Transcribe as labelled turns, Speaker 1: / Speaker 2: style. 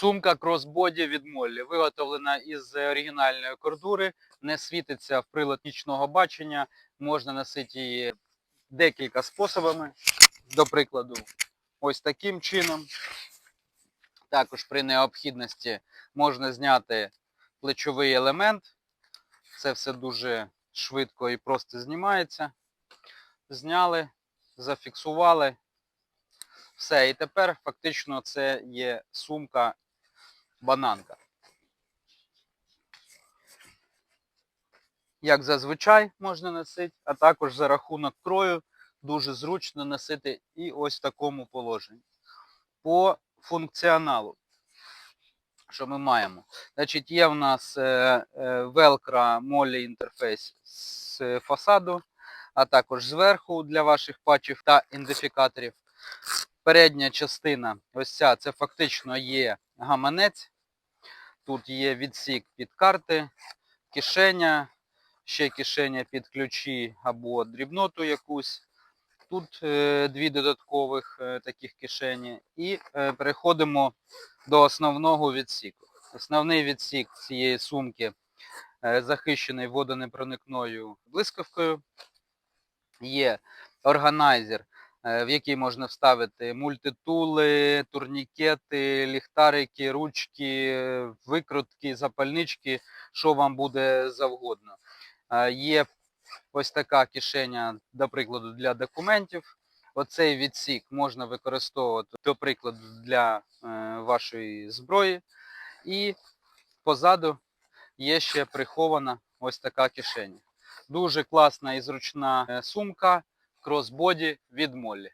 Speaker 1: Сумка кросбоді від Моллі, виготовлена із оригінальної кордури, не світиться в прилад нічного бачення, можна носити її декілька способами. До прикладу, ось таким чином. Також при необхідності можна зняти плечовий елемент. Це все дуже швидко і просто знімається. Зняли, зафіксували. Все, і тепер фактично це є сумка бананка. Як зазвичай можна носити, а також за рахунок крою дуже зручно носити і ось в такому положенні. По функціоналу, що ми маємо? Значить, є в нас Velcro Moly інтерфейс з фасаду, а також зверху для ваших патчів та ідентифікаторів. Передня частина, ось ця, це фактично є гаманець. Тут є відсік під карти, кишеня, ще кишеня під ключі або дрібноту якусь. Тут е, дві додаткових е, таких кишені. І е, переходимо до основного відсіку. Основний відсік цієї сумки захищений водонепроникною блискавкою. Є органайзер, в який можна вставити мультитули, турнікети, ліхтарики, ручки, е, викрутки, запальнички, що вам буде завгодно. Е, Є ось така кишеня, до прикладу, для документів. Оцей відсік можна використовувати, до прикладу, для е, вашої зброї. І позаду є ще прихована ось така кишеня. Дуже класна і зручна е, сумка кросбоді від Моллі.